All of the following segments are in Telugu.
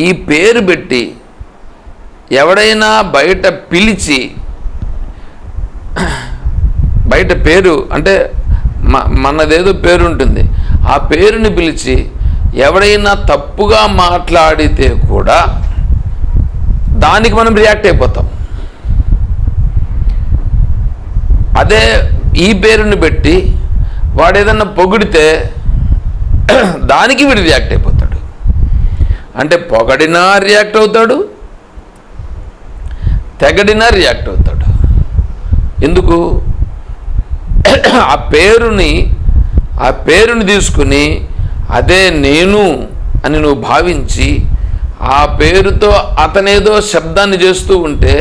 ఈ పేరు పెట్టి ఎవడైనా బయట పిలిచి బయట పేరు అంటే మ మనదేదో పేరు ఉంటుంది ఆ పేరుని పిలిచి ఎవడైనా తప్పుగా మాట్లాడితే కూడా దానికి మనం రియాక్ట్ అయిపోతాం. అదే ఈ పేరుని పెట్టి వాడు ఏదన్నా పొగిడితే దానికి వీడు రియాక్ట్ అయిపోతాం అంటే పొగడినా రియాక్ట్ అవుతాడు తెగడినా రియాక్ట్ అవుతాడు. ఎందుకు? ఆ పేరుని ఆ పేరుని తీసుకుని అదే నేను అని నువ్వు భావించి ఆ పేరుతో అతనేదో శబ్దాన్ని చేస్తూ ఉంటే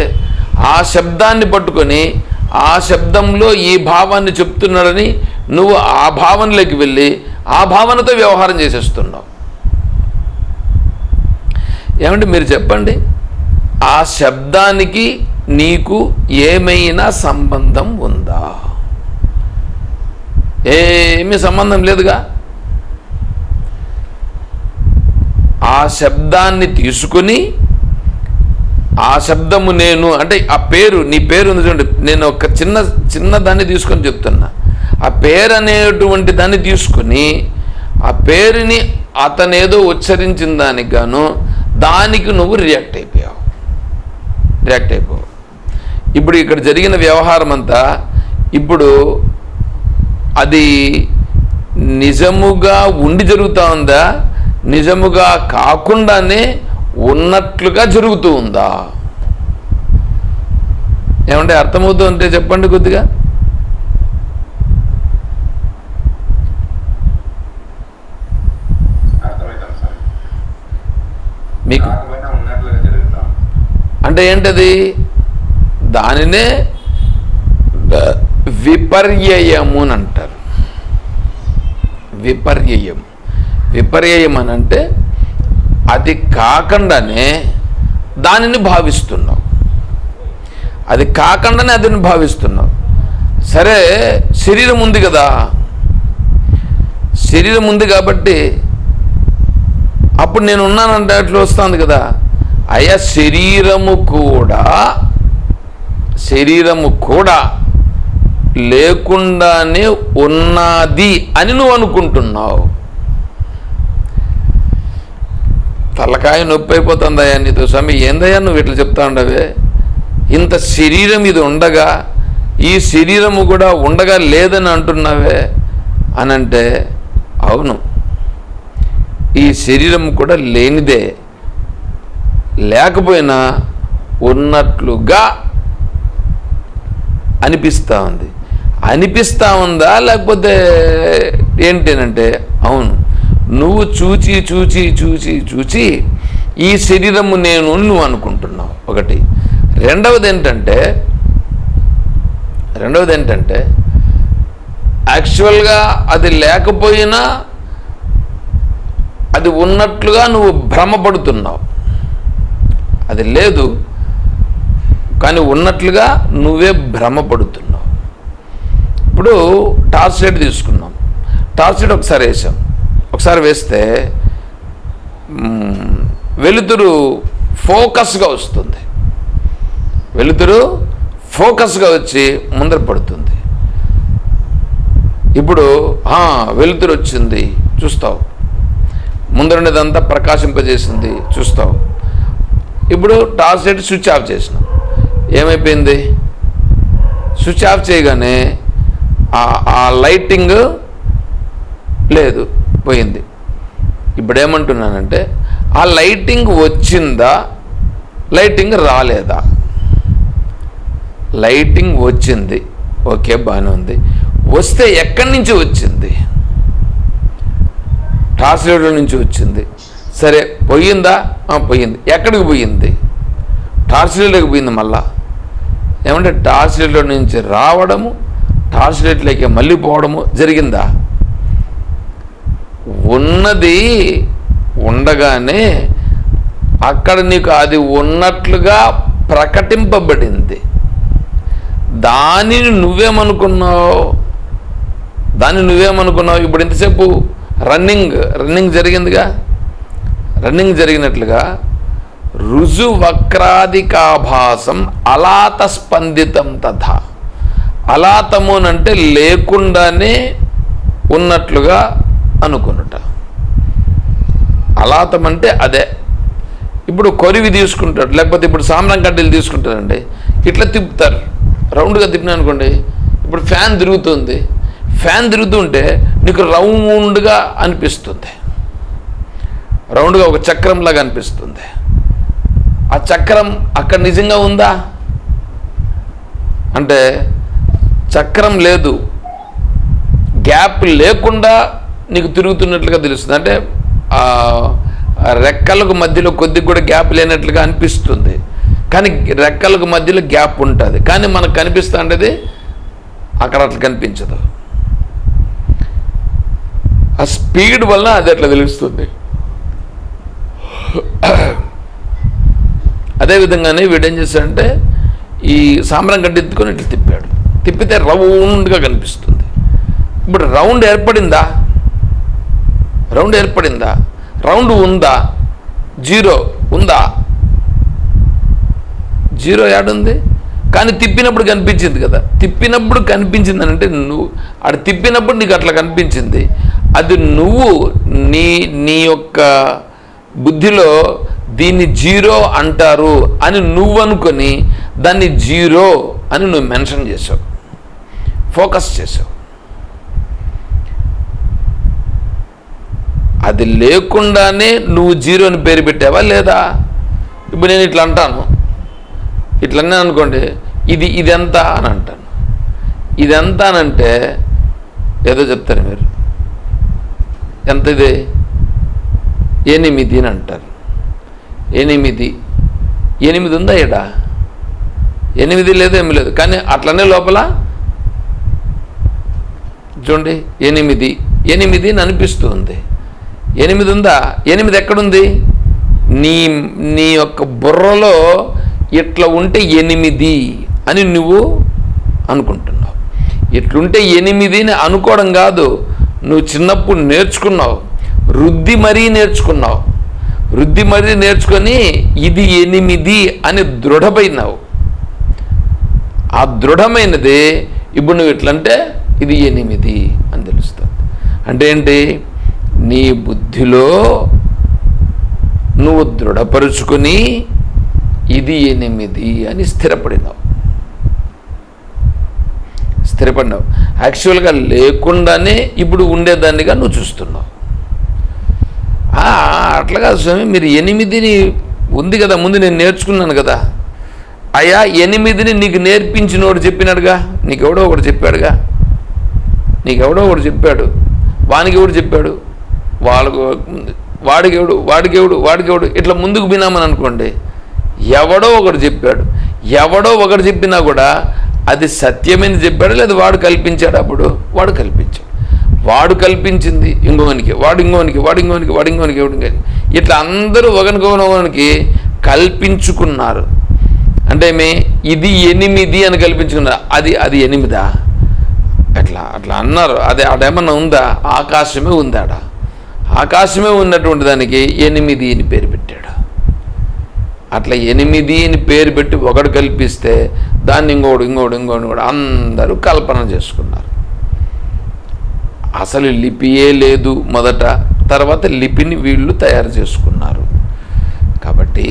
ఆ శబ్దాన్ని పట్టుకొని ఆ శబ్దంలో ఈ భావాన్ని చెప్తున్నాడని నువ్వు ఆ భావనలోకి వెళ్ళి ఆ భావనతో వ్యవహారం చేసేస్తున్నావు. ఏమంటే మీరు చెప్పండి? ఆ శబ్దానికి నీకు ఏమైనా సంబంధం ఉందా? ఏమి సంబంధం లేదుగా? ఆ శబ్దాన్ని తీసుకుని ఆ శబ్దము నేను అంటే ఆ పేరు నీ పేరు ఉంది చూడండి. నేను ఒక చిన్న చిన్న దాన్ని తీసుకొని చెప్తున్నా. ఆ పేరు అనేటువంటి దాన్ని తీసుకుని ఆ పేరుని అతనేదో ఉచ్చరించిన దానికి గాను దానికి నువ్వు రియాక్ట్ అయిపోయావు. రియాక్ట్ అయిపోవు. ఇప్పుడు ఇక్కడ జరిగిన వ్యవహారం అంతా ఇప్పుడు అది నిజముగా ఉండి జరుగుతూ ఉందా? నిజముగా కాకుండానే ఉన్నట్లుగా జరుగుతూ ఉందా? ఏమంటే అర్థమవుతుంటే చెప్పండి కొద్దిగా అర్థమవుతాం సార్ మీకు అంటే ఏంటది? దానినే వ- విపర్యయము అని అంటారు విపర్యయం. విపర్యయం అని అంటే అది కాకుండానే దానిని భావిస్తున్నావు. అది కాకుండానే అదిని భావిస్తున్నావు. సరే శరీరం ఉంది కదా? శరీరం ఉంది కాబట్టి అప్పుడు నేను ఉన్నానంటే అట్లా వస్తుంది కదా. అయ్యా శరీరము కూడా శరీరము కూడా లేకుండానే ఉన్నది అని నువ్వు అనుకుంటున్నావు. తలకాయ నొప్పి అయిపోతుందయ్యా నీతో. స్వామి ఏందయ్యా నువ్వు ఇట్లా చెప్తా ఉండవే ఇంత శరీరం ఇది ఉండగా ఈ శరీరము కూడా ఉండగా లేదని అంటున్నావే? అని అంటే అవును. ఈ శరీరం కూడా లేనిదే లేకపోయినా ఉన్నట్లుగా అనిపిస్తూ ఉంది. అనిపిస్తూ ఉందా? లేకపోతే ఏంటేనంటే అవును. నువ్వు చూచి చూచి చూచి చూచి ఈ శరీరము నేను నువ్వు అనుకుంటున్నావు. ఒకటి. రెండవది ఏంటంటే రెండవది ఏంటంటే యాక్చువల్గా అది లేకపోయినా అది ఉన్నట్లుగా నువ్వు భ్రమపడుతున్నావు. అది లేదు కానీ ఉన్నట్లుగా నువ్వే భ్రమపడుతున్నావు. ఇప్పుడు టార్చ్ లైట్ తీసుకున్నాం టార్చ్ లైట్ ఒకసారి వేసాం. ఒకసారి వేస్తే వెలుతురు ఫోకస్గా వస్తుంది. వెలుతురు ఫోకస్గా వచ్చి ముందర పడుతుంది. ఇప్పుడు వెలుతురు వచ్చింది. చూస్తావు. ముందరుండేదంతా ప్రకాశింపజేసింది చూస్తావు. ఇప్పుడు టార్చ్ లైట్ స్విచ్ ఆఫ్ చేసినాం. ఏమైపోయింది? స్విచ్ ఆఫ్ చేయగానే ఆ లైటింగ్ లేదు పోయింది. ఇప్పుడు ఏమంటున్నానంటే ఆ లైటింగ్ వచ్చిందా? లైటింగ్ రాలేదా? లైటింగ్ వచ్చింది. ఓకే బాగానే ఉంది. వస్తే ఎక్కడి నుంచి వచ్చింది? టార్చ్ నుంచి వచ్చింది. సరే పోయిందా? పోయింది. ఎక్కడికి పోయింది? టార్చ్ పోయింది మళ్ళా. ఏమంటే టార్చ్ నుంచి రావడము టార్చ్ లైట్లోకి మళ్ళీ పోవడము జరిగిందా? ఉన్నది ఉండగానే అక్కడ నీకు అది ఉన్నట్లుగా ప్రకటింపబడింది. దానిని నువ్వేమనుకున్నావు? దాన్ని నువ్వేమనుకున్నావు? ఇప్పుడు ఎంతసేపు? Running running జరిగిందిగా? రన్నింగ్ జరిగినట్లుగా రుజువక్రాదికాభాసం అలాత స్పందితం తథ. అలాతము అంటే లేకుండానే ఉన్నట్లుగా అనుకునుట. అలాతం అంటే అదే. ఇప్పుడు కొరివి తీసుకుంటాడు లేకపోతే ఇప్పుడు సామ్రం కడ్డీలు తీసుకుంటారండి. ఇట్లా తిప్పుతారు. రౌండ్గా తిప్పినా అనుకోండి ఇప్పుడు ఫ్యాన్ తిరుగుతుంది. ఫ్యాన్ తిరుగుతుంటే నీకు రౌండ్గా అనిపిస్తుంది. రౌండ్గా ఒక చక్రంలాగా అనిపిస్తుంది. ఆ చక్రం అక్కడ నిజంగా ఉందా? అంటే చక్రం లేదు. గ్యాప్ లేకుండా నీకు తిరుగుతున్నట్లుగా తెలుస్తుంది. అంటే రెక్కలకు మధ్యలో కొద్దిగా కూడా గ్యాప్ లేనట్లుగా అనిపిస్తుంది. కానీ రెక్కలకు మధ్యలో గ్యాప్ ఉంటుంది. కానీ మనకు కనిపిస్తుండేది అక్కడ అట్లా కనిపించదు. ఆ స్పీడ్ వల్ల అది అట్లా తెలుస్తుంది. అదేవిధంగానే వీడేం చేశాడంటే ఈ సాంబ్రం గడ్డి ఎత్తుకొని ఇట్లా తిప్పాడు. తిప్పితే రౌండ్గా కనిపిస్తుంది. ఇప్పుడు రౌండ్ ఏర్పడిందా? రౌండ్ ఏర్పడిందా? రౌండ్ ఉందా? జీరో ఉందా? జీరో యాడుంది కానీ తిప్పినప్పుడు కనిపించింది కదా. తిప్పినప్పుడు కనిపించింది అని అంటే నువ్వు అక్కడ తిప్పినప్పుడు నీకు అట్లా కనిపించింది. అది నువ్వు నీ నీ యొక్క బుద్ధిలో దీన్ని జీరో అంటారు అని నువ్వు అనుకొని దాన్ని జీరో అని నువ్వు మెన్షన్ చేసావు. ఫోకస్ చేసావు. అది లేకుండానే నువ్వు జీరో అని పేరు పెట్టావా లేదా? ఇప్పుడు నేను ఇట్లా అంటాను. ఇట్లనే అనుకోండి ఇది ఇదెంత అని అంటాను. ఇదెంత అని అంటే ఏదో చెప్తారు మీరు. ఎంత ఇది ఎనిమిది అని అంటారు. ఎనిమిది. ఎనిమిది ఉందా ఇడా ఎనిమిది లేదు ఏమి లేదు. కానీ అట్లనే లోపల చూడండి ఎనిమిది. ఎనిమిది అని అనిపిస్తుంది. ఎనిమిది ఉందా? ఎనిమిది ఎక్కడుంది? నీ నీ యొక్క బుర్రలో ఇట్లా ఉంటే ఎనిమిది అని నువ్వు అనుకుంటున్నావు. ఇట్లుంటే ఎనిమిది అని అనుకోవడం కాదు నువ్వు చిన్నప్పుడు నేర్చుకున్నావు. రుద్ది మరీ నేర్చుకున్నావు. రుద్ది మరీ నేర్చుకొని ఇది ఎనిమిది అని దృఢమైనావు. ఆ దృఢమైనది ఇప్పుడు నువ్వు ఎట్లంటే ఇది ఎనిమిది అని తెలుస్తుంది. అంటే ఏంటి? నీ బుద్ధిలో నువ్వు దృఢపరుచుకొని ఇది ఎనిమిది అని స్థిరపడినావు. స్థిరపడినావు. యాక్చువల్గా లేకుండానే ఇప్పుడు ఉండేదాన్నిగా నువ్వు చూస్తున్నావు. అట్లాగా స్వామి మీరు ఎనిమిదిని ఉంది కదా ముందు నేను నేర్చుకున్నాను కదా. అయ్యా ఎనిమిదిని నీకు నేర్పించినోడు చెప్పినాడుగా నీకెవడో ఒకడు చెప్పాడుగా. నీకెవడో ఒకడు చెప్పాడు వానికి ఎవడు చెప్పాడు వాళ్ళకు వాడికెవడు వాడికెవడు వాడికెవడు ఇట్లా ముందుకు వినామని అనుకోండి. ఎవడో ఒకడు చెప్పాడు. ఎవడో ఒకడు చెప్పినా కూడా అది సత్యమని చెప్పాడు లేదా వాడు కల్పించాడు? అప్పుడు వాడు కల్పించాడు. వాడు కల్పించింది ఇంకోనికి వాడు ఇంకోనికి వాడు ఇంకోనికి వాడు ఇంకోనికి ఎవడు ఇట్లా అందరూ ఒకరికొకరికి కల్పించుకున్నారు. అంటే మే ఇది ఎనిమిది అని కల్పించుకున్నారు. అది అది ఎనిమిదా? అట్లా అట్లా అన్నారు. అది అదేమన్నా ఉందా? ఆకాశమే ఉందాడ? ఆకాశమే ఉన్నటువంటి దానికి ఎనిమిది అని పేరు అట్లా ఎనిమిది అని పేరు పెట్టి ఒకడు కల్పిస్తే దాన్ని ఇంకోడు ఇంకోడు ఇంకోడు కూడా అందరూ కల్పన చేసుకున్నారు. అసలు లిపియే లేదు మొదట తర్వాత లిపిని వీళ్ళు తయారు చేసుకున్నారు. కాబట్టి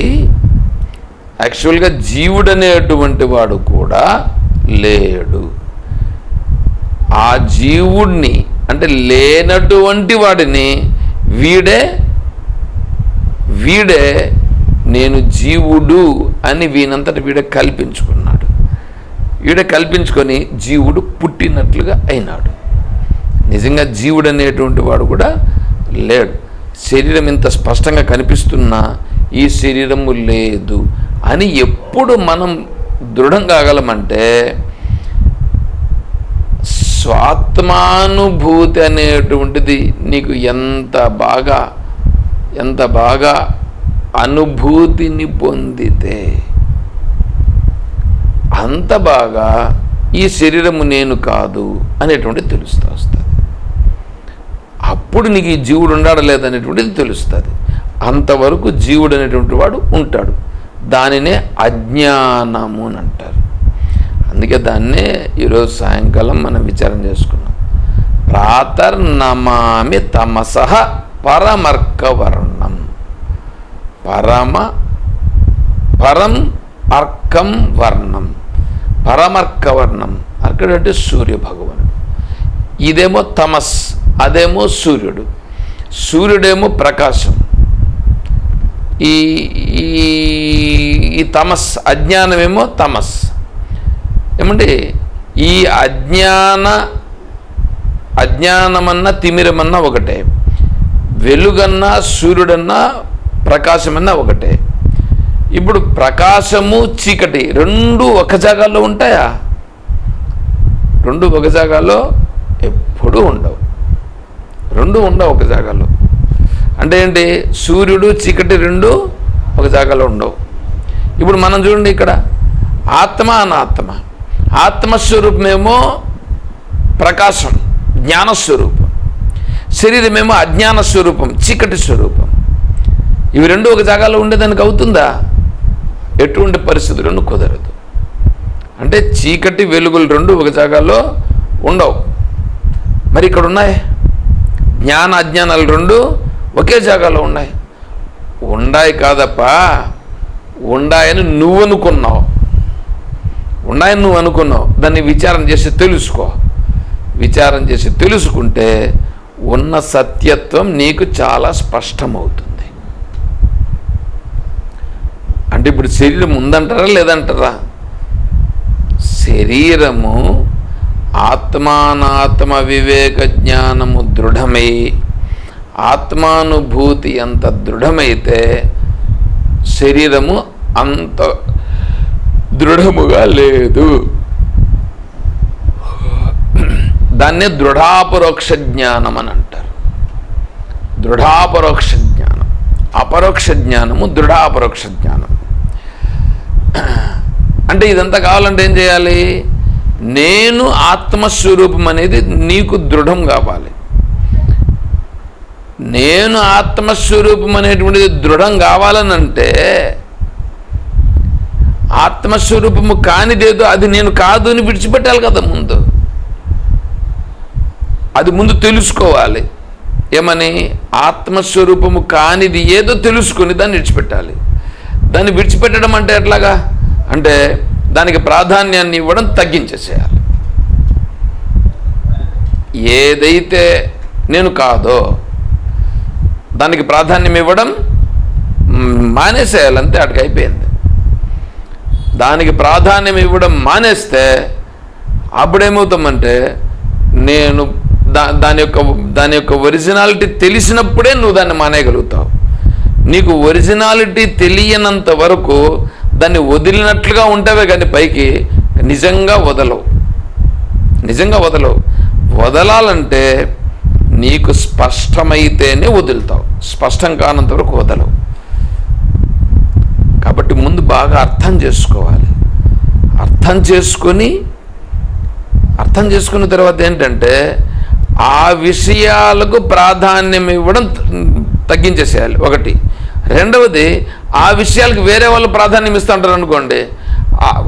యాక్చువల్గా జీవుడనేటువంటి వాడు కూడా లేడు. ఆ జీవుడిని అంటే లేనటువంటి వాడిని వీడే వీడే నేను జీవుడు అని వీనంతట వీడ కల్పించుకున్నాడు. వీడ కల్పించుకొని జీవుడు పుట్టినట్లుగా అయినాడు. నిజంగా జీవుడు అనేటువంటి వాడు కూడా లేడు. శరీరం ఇంత స్పష్టంగా కనిపిస్తున్నా ఈ శరీరము లేదు అని ఎప్పుడు మనం దృఢం కాగలమంటే స్వాత్మానుభూతి అనేటువంటిది నీకు ఎంత బాగా ఎంత బాగా అనుభూతిని పొందితే అంత బాగా ఈ శరీరము నేను కాదు అనేటువంటిది తెలుస్తూ వస్తుంది. అప్పుడు నీకు ఈ జీవుడు ఉండాడా లేదనేటువంటిది తెలుస్తుంది. అంతవరకు జీవుడు అనేటువంటి వాడు ఉంటాడు. దానినే అజ్ఞానము అని అంటారు. అందుకే దాన్నే ఈరోజు సాయంకాలం మనం విచారం చేసుకున్నాం. ప్రాతర్నమామి తమసహ పరమర్కవర్ణం. పరమ పరం అర్కం వర్ణం. పరమర్కవర్ణం. అర్కడు అంటే సూర్య భగవానుడు ఇదేమో తమస్ అదేమో సూర్యుడు. సూర్యుడేమో ప్రకాశం. ఈ ఈ- ఈ తమస్ అజ్ఞానమేమో తమస్. ఏమంటే ఈ అజ్ఞాన అజ్ఞానమన్నా తిమిరమన్నా ఒకటే. వెలుగన్నా సూర్యుడన్నా ప్రకాశమన్నా ఒకటే. ఇప్పుడు ప్రకాశము చీకటి రెండు ఒక జాగాలో ఉంటాయా? రెండు ఒక జాగాలో ఎప్పుడూ ఉండవు. రెండు ఉండవు ఒక జాగాలో అంటే ఏంటి? సూర్యుడు చీకటి రెండు ఒక జాగాలో ఉండవు. ఇప్పుడు మనం చూడండి ఇక్కడ. ఆత్మ అనాత్మ. ఆత్మస్వరూపమేమో ప్రకాశం జ్ఞానస్వరూపం. శరీరమేమో అజ్ఞాన స్వరూపం చీకటి స్వరూపం. ఇవి రెండు ఒక జాగాలో ఉండేదానికి అవుతుందా? ఎటువంటి పరిస్థితులను కుదరదు. అంటే చీకటి వెలుగులు రెండు ఒక జాగాలో ఉండవు. మరి ఇక్కడ ఉన్నాయి. జ్ఞాన అజ్ఞానాలు రెండు ఒకే జాగాలో ఉన్నాయి. ఉండాయి కాదప్పా. ఉండాయని నువ్వు అనుకున్నావు. ఉన్నాయని నువ్వు అనుకున్నావు. దాన్ని విచారం చేసి తెలుసుకో. విచారం చేసి తెలుసుకుంటే ఉన్న సత్యత్వం నీకు చాలా స్పష్టమవుతుంది. అంటే ఇప్పుడు శరీరం ఉందంటారా లేదంటారా? శరీరము ఆత్మానాత్మ వివేక జ్ఞానము దృఢమై ఆత్మానుభూతి అంత దృఢమైతే శరీరము అంత దృఢముగా లేదు. దాన్నే దృఢాపరోక్ష జ్ఞానం అని అంటారు. దృఢాపరోక్ష జ్ఞానం. అపరోక్ష జ్ఞానము దృఢాపరోక్ష జ్ఞానం. అంటే ఇదంతా కావాలంటే ఏం చేయాలి? నేను ఆత్మస్వరూపం అనేది నీకు దృఢం కావాలి. నేను ఆత్మస్వరూపం అనేటువంటిది దృఢం కావాలనంటే ఆత్మస్వరూపము కానిదేదో అది నేను కాదు అని విడిచిపెట్టాలి కదా ముందు. అది ముందు తెలుసుకోవాలి. ఏమని? ఆత్మస్వరూపము కానిది ఏదో తెలుసుకొని దాన్ని విడిచిపెట్టాలి. దాన్ని విడిచిపెట్టడం అంటే ఎట్లాగా? అంటే దానికి ప్రాధాన్యాన్ని ఇవ్వడం తగ్గించేసేయాలి. ఏదైతే నేను కాదో దానికి ప్రాధాన్యం ఇవ్వడం మానేసేయాలంతే అటుకు అయిపోయింది. దానికి ప్రాధాన్యం ఇవ్వడం మానేస్తే అప్పుడేమవుతామంటే నేను దా దాని యొక్క దాని యొక్క ఒరిజినాలిటీ తెలిసినప్పుడే నువ్వు దాన్ని మానేయగలుగుతావు. నీకు ఒరిజినాలిటీ తెలియనంత వరకు దాన్ని వదిలినట్లుగా ఉంటావే కానీ పైకి నిజంగా వదలవు. నిజంగా వదలవు. వదలాలంటే నీకు స్పష్టమైతేనే వదులుతావు. స్పష్టం కానంత వరకు వదలవు. కాబట్టి ముందు బాగా అర్థం చేసుకోవాలి. అర్థం చేసుకొని అర్థం చేసుకున్న తర్వాత ఏంటంటే ఆ విషయాలకు ప్రాధాన్యం ఇవ్వడం త- తగ్గించేసేయాలి. ఒకటి. రెండవది ఆ విషయాలకు వేరే వాళ్ళు ప్రాధాన్యం ఇస్తుంటారు అనుకోండి.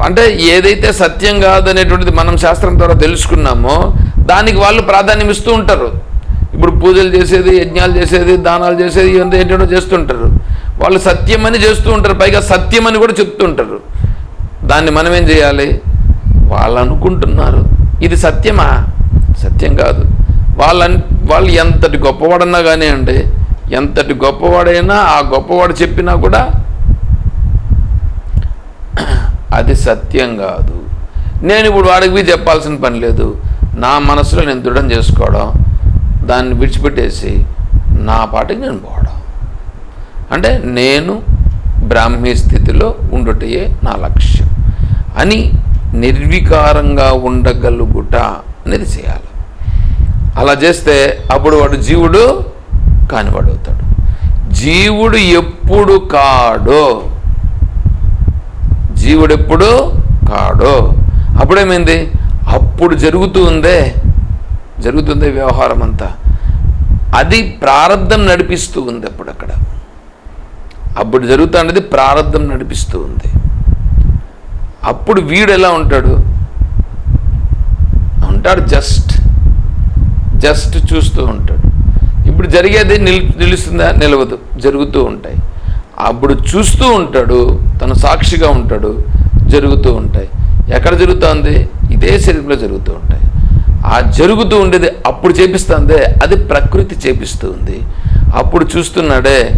అంటే ఏదైతే సత్యం కాదనేటువంటిది మనం శాస్త్రం ద్వారా తెలుసుకున్నామో దానికి వాళ్ళు ప్రాధాన్యం ఇస్తూ ఉంటారు. ఇప్పుడు పూజలు చేసేది యజ్ఞాలు చేసేది దానాలు చేసేది ఇవంతా ఏంటో చేస్తుంటారు. వాళ్ళు సత్యమని చేస్తూ ఉంటారు. పైగా సత్యమని కూడా చెప్తుంటారు. దాన్ని మనం ఏం చేయాలి? వాళ్ళు అనుకుంటున్నారు. ఇది సత్యమా? సత్యం కాదు. వాళ్ళ వాళ్ళు ఎంతటి గొప్పవాడన్నా కానీ అండి ఎంతటి గొప్పవాడైనా ఆ గొప్పవాడు చెప్పినా కూడా అది సత్యం కాదు. నేను ఇప్పుడు వాడికి చెప్పాల్సిన పని లేదు. నా మనసులో నేను దృఢం చేసుకోవడం దాన్ని విడిచిపెట్టేసి నా పాటికి నేను పోవడం. అంటే నేను బ్రాహ్మీ స్థితిలో ఉండుటయే నా లక్ష్యం. అని నిర్వికారంగా ఉండగలుగుట అనేది చేయాలి. అలా చేస్తే అప్పుడు వాడు జీవుడు కానివాడు అవుతాడు జీవుడు ఎప్పుడు కాడో? జీవుడు ఎప్పుడు కాడో? అప్పుడేమైంది? అప్పుడు జరుగుతూ ఉందే జరుగుతుంది వ్యవహారం అంతా. అది ప్రారంధం నడిపిస్తూ ఉంది అప్పుడు అక్కడ అప్పుడు జరుగుతున్నది ప్రారంధం నడిపిస్తూ ఉంది. అప్పుడు వీడు ఎలా ఉంటాడు? ఉంటాడు జస్ట్. జస్ట్ చూస్తూ ఉంటాడు. ఇప్పుడు జరిగేది నిల్ నిలుస్తుందా? నిలవదు. జరుగుతూ ఉంటాయి. అప్పుడు చూస్తూ ఉంటాడు తను సాక్షిగా ఉంటాడు జరుగుతూ ఉంటాయి. ఎక్కడ జరుగుతుంది? ఇదే శరీరంలో జరుగుతూ ఉంటాయి. ఆ జరుగుతూ ఉండేది అప్పుడు చేపిస్తుందే అది ప్రకృతి చేపిస్తూ ఉంది. అప్పుడు చూస్తున్నాడే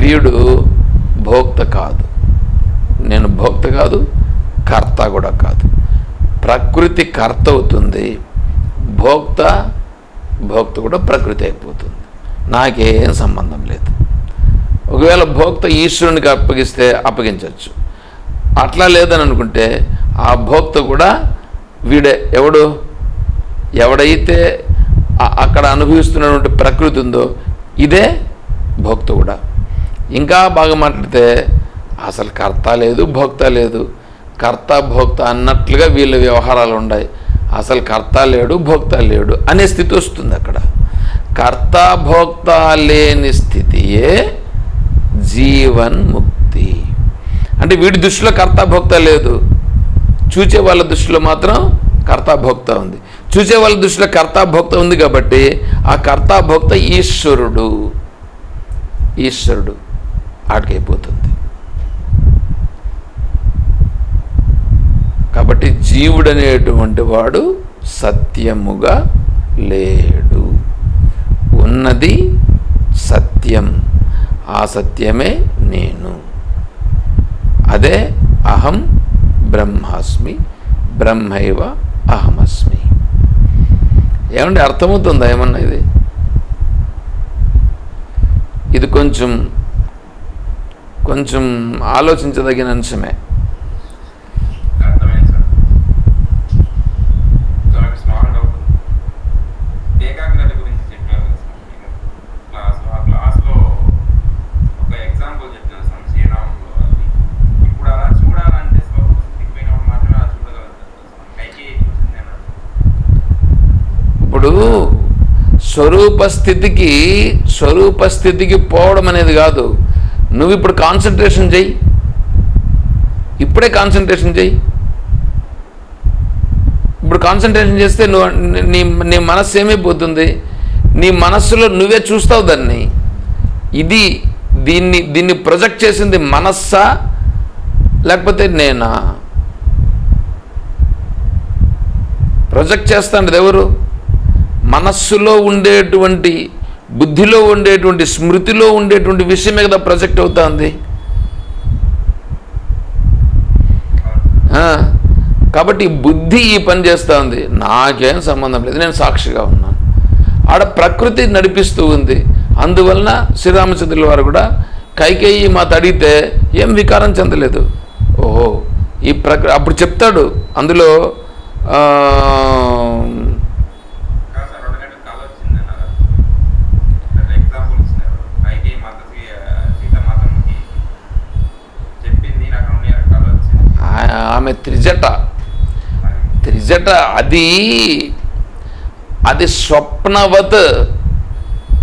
వీడు భోక్త కాదు. నేను భోక్త కాదు కర్త కూడా కాదు. ప్రకృతి కర్త అవుతుంది. భోక్త భోక్త కూడా ప్రకృతి అయిపోతుంది. నాకేం సంబంధం లేదు. ఒకవేళ భోక్త ఈశ్వరునికి అప్పగిస్తే అప్పగించవచ్చు అట్లా లేదని అనుకుంటే ఆ భోక్త కూడా వీడే ఎవడు? ఎవడైతే అక్కడ అనుభవిస్తున్నటువంటి ప్రకృతి ఉందో ఇదే భోక్త కూడా. ఇంకా బాగా మాట్లాడితే అసలు కర్త లేదు భోక్త లేదు. కర్త భోక్త అన్నట్లుగా వీళ్ళ వ్యవహారాలు ఉన్నాయి అసలు కర్త లేడు భోక్త లేడు అనే స్థితి వస్తుంది అక్కడ. కర్త భోక్త లేని స్థితియే జీవన్ ముక్తి. అంటే వీడి దృష్టిలో కర్త భోక్త లేదు. చూచే వాళ్ళ దృష్టిలో మాత్రం కర్త భోక్త ఉంది. చూసే వాళ్ళ దృష్టిలో కర్త భోక్త ఉంది కాబట్టి ఆ కర్త భోక్త ఈశ్వరుడు. ఈశ్వరుడు. ఆడికైపోతుంది. కాబట్టి జీవుడనేటువంటి వాడు సత్యముగా లేడు. ఉన్నది సత్యం. ఆ సత్యమే నేను. అదే అహం బ్రహ్మాస్మి బ్రహ్మైవ అహమస్మి. ఏమంటే అర్థమవుతుందా ఏమన్నా ఇది? ఇది కొంచెం కొంచెం ఆలోచించదగిన అంశమే అర్థమైంది సార్ సో నాకు స్మాల్ డౌట్ ఏకాగ్రత గురించి చెప్పారు కదా సార్ మీరు క్లాస్లో ఆ క్లాస్లో ఒక ఎగ్జాంపుల్ చెప్పినారు సార్ శ్రీరాములు అది ఇప్పుడు అలా చూడాలంటే స్వరూప స్థితికి పోయినప్పుడు మాత్రమే అలా చూడగలుగుతారు సార్ పైకి చూసింది అన్నారు ఇప్పుడు స్వరూప స్థితికి స్వరూప స్థితికి పోవడం అనేది కాదు. నువ్వు ఇప్పుడు కాన్సన్ట్రేషన్ చెయ్యి. ఇప్పుడే కాన్సన్ట్రేషన్ చెయ్యి. ఇప్పుడు కాన్సన్ట్రేషన్ చేస్తే నువ్వు నీ నీ మనస్సు ఏమైపోతుంది? నీ మనస్సులో నువ్వే చూస్తావు దాన్ని. ఇది దీన్ని దీన్ని ప్రొజెక్ట్ చేసింది మనస్సా? లేకపోతే నేనా? ప్రొజెక్ట్ చేస్తాండేది ఎవరు? మనస్సులో ఉండేటువంటి బుద్ధిలో ఉండేటువంటి స్మృతిలో ఉండేటువంటి విషయమే కదా ప్రొజెక్ట్ అవుతుంది. కాబట్టి బుద్ధి ఈ పని చేస్తూ ఉంది నాకేం సంబంధం లేదు. నేను సాక్షిగా ఉన్నాను. ఆడ ప్రకృతి నడిపిస్తూ ఉంది. అందువలన శ్రీరామచంద్రుల వారు కూడా కైకేయి మాత అడిగితే ఏం వికారం చెందలేదు. ఓహో ఈ ప్రకృ అప్పుడు చెప్తాడు. అందులో ఆ, కాదు సార్ రెండు గంటల కళ వచ్చింది అన్నారు ఎగ్జాంపుల్ ఇచ్చినారు పైకి మాత సీతమాతమ్మకి చెప్పింది నాకు రెండు కళ వచ్చింది ఆ- ఆమె త్రిజట జట అది అది స్వప్నవత్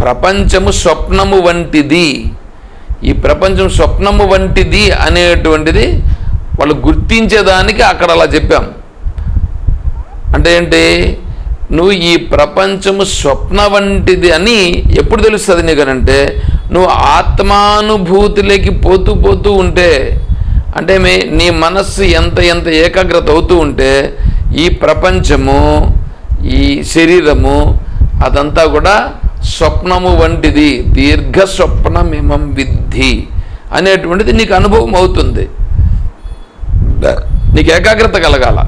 ప్రపంచము స్వప్నము వంటిది. ఈ ప్రపంచం స్వప్నము వంటిది అనేటువంటిది వాళ్ళు గుర్తించేదానికి అక్కడ అలా చెప్పాం. అంటే ఏంటి? నువ్వు ఈ ప్రపంచము స్వప్న వంటిది అని ఎప్పుడు తెలుస్తుంది నీకనంటే నువ్వు ఆత్మానుభూతిలోకి పోతూ పోతూ ఉంటే అంటే మీ నీ మనస్సు ఎంత ఎంత ఏకాగ్రత అవుతూ ఉంటే ఈ ప్రపంచము ఈ శరీరము అదంతా కూడా స్వప్నము వంటిది. దీర్ఘ స్వప్నమిమం విద్ధి అనేటువంటిది నీకు అనుభవం అవుతుంది. నీకు ఏకాగ్రత కలగాల.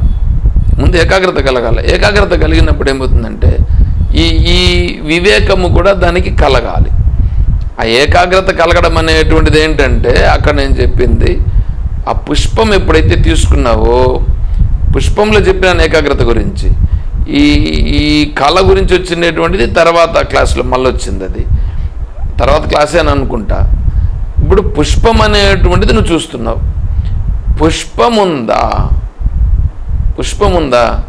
ముందు ఏకాగ్రత కలగాలి. ఏకాగ్రత కలిగినప్పుడు ఏమవుతుందంటే ఈ ఈ వివేకము కూడా దానికి కలగాలి. ఆ ఏకాగ్రత కలగడం అనేటువంటిది ఏంటంటే అక్కడ నేను చెప్పింది ఆ పుష్పం ఎప్పుడైతే తీసుకున్నావో పుష్పంలో చెప్పిన ఏకాగ్రత గురించి. ఈ ఈ కళ గురించి వచ్చినటువంటిది తర్వాత క్లాసులో మళ్ళీ వచ్చింది అది. తర్వాత క్లాసే అని అనుకుంటా. ఇప్పుడు పుష్పం అనేటువంటిది నువ్వు చూస్తున్నావు. పుష్పముందా పుష్పముందా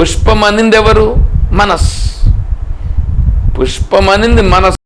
పుష్పం అనింది ఎవరు? మనస్. పుష్పం అనింది మనస్.